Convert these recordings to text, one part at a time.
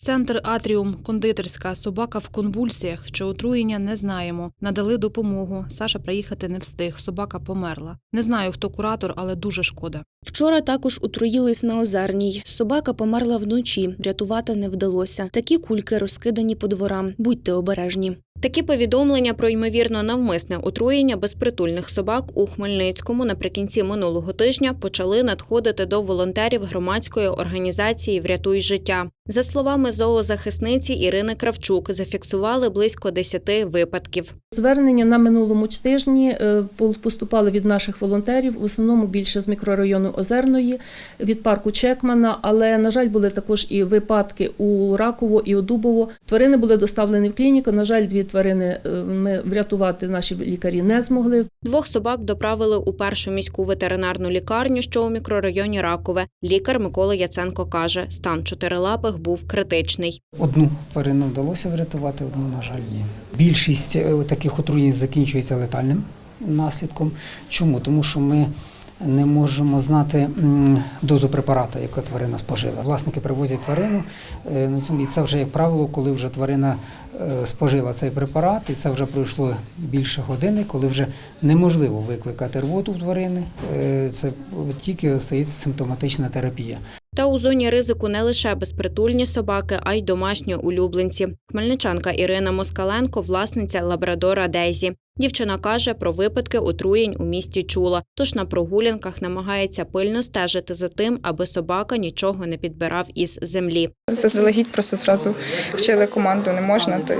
Центр Атріум, кондитерська, собака в конвульсіях чи отруєння не знаємо. Надали допомогу. Саша приїхати не встиг. Собака померла. Не знаю, хто куратор, але дуже шкода. Вчора також утруїлись на озерній. Собака померла вночі. рятувати не вдалося. Такі кульки розкидані по дворам. Будьте обережні. Такі повідомлення про ймовірно навмисне отруєння безпритульних собак у Хмельницькому наприкінці минулого тижня почали надходити до волонтерів громадської організації Врятуй життя. За словами зоозахисниці Ірини Кравчук, зафіксували близько 10 випадків. Звернення на минулому тижні е, поступали від наших волонтерів, в основному більше з мікрорайону Озерної, від парку Чекмана. Але, на жаль, були також і випадки у Раково і у Дубово. Тварини були доставлені в клініку. На жаль, дві тварини е, ми врятувати наші лікарі не змогли. Двох собак доправили у першу міську ветеринарну лікарню, що у мікрорайоні Ракове. Лікар Микола Яценко каже, стан чотирилапих був критичний. Одну тварину вдалося врятувати, одну, на жаль, ні. Більшість е, таких отруєнь закінчується летальним наслідком. Чому? Тому що ми не можемо знати дозу препарату, яку тварина спожила. Власники привозять тварину, е, цьому- і це вже, як правило, коли вже тварина е, спожила цей препарат, і це вже пройшло більше години, коли вже неможливо викликати рвоту в тварини. Е, Це тільки остається симптоматична терапія. Та у зоні ризику не лише безпритульні собаки, а й домашні улюбленці. Хмельничанка Ірина Москаленко, власниця лабрадора Дезі. Дівчина каже, про випадки отруєнь у місті чула, тож на прогулянках намагається пильно стежити за тим, аби собака нічого не підбирав із землі. Заздалегідь просто зразу вчили команду не можна. Та,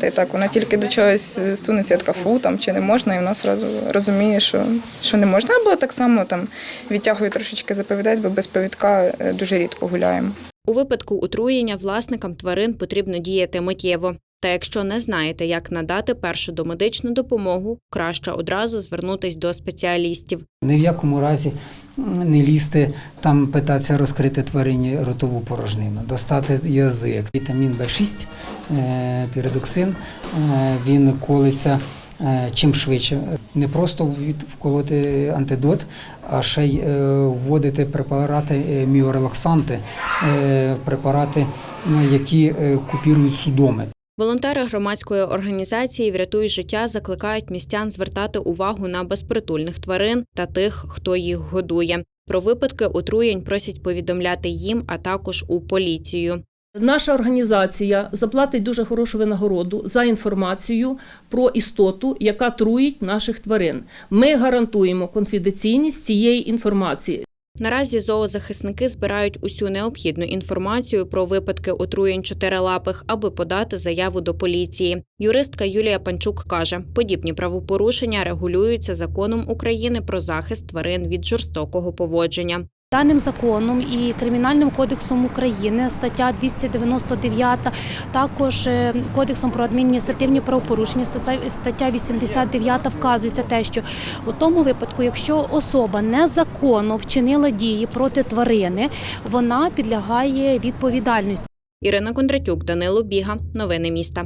та й так вона тільки до чогось сунеться, я така фу там чи не можна, і вона зразу розуміє, що, що не можна. Або так само там відтягує трошечки заповідець, бо без повідка е, дуже рідко гуляємо. У випадку отруєння власникам тварин потрібно діяти миттєво. Та якщо не знаєте, як надати першу домедичну допомогу, краще одразу звернутись до спеціалістів. Ні в якому разі не лізти там питатися розкрити тварині ротову порожнину, достати язик. Вітамін В6, е, піридоксин, е, він колиться е, чим швидше. Не просто вколоти антидот, а ще й вводити препарати міорелаксанти, препарати, які купірують судоми. Волонтери громадської організації Врятуй життя закликають містян звертати увагу на безпритульних тварин та тих, хто їх годує. Про випадки отруєнь просять повідомляти їм, а також у поліцію. Наша організація заплатить дуже хорошу винагороду за інформацію про істоту, яка труїть наших тварин. Ми гарантуємо конфіденційність цієї інформації. Наразі зоозахисники збирають усю необхідну інформацію про випадки отруєнь чотирилапих, аби подати заяву до поліції. Юристка Юлія Панчук каже, подібні правопорушення регулюються законом України про захист тварин від жорстокого поводження. Даним законом і Кримінальним кодексом України стаття 299, також е, кодексом про адміністративні правопорушення, стаття 89 вказується те, що у тому випадку, якщо особа незаконно вчинила дії проти тварини, вона підлягає відповідальності. Ірина Кондратюк, Данило Біга. Новини міста.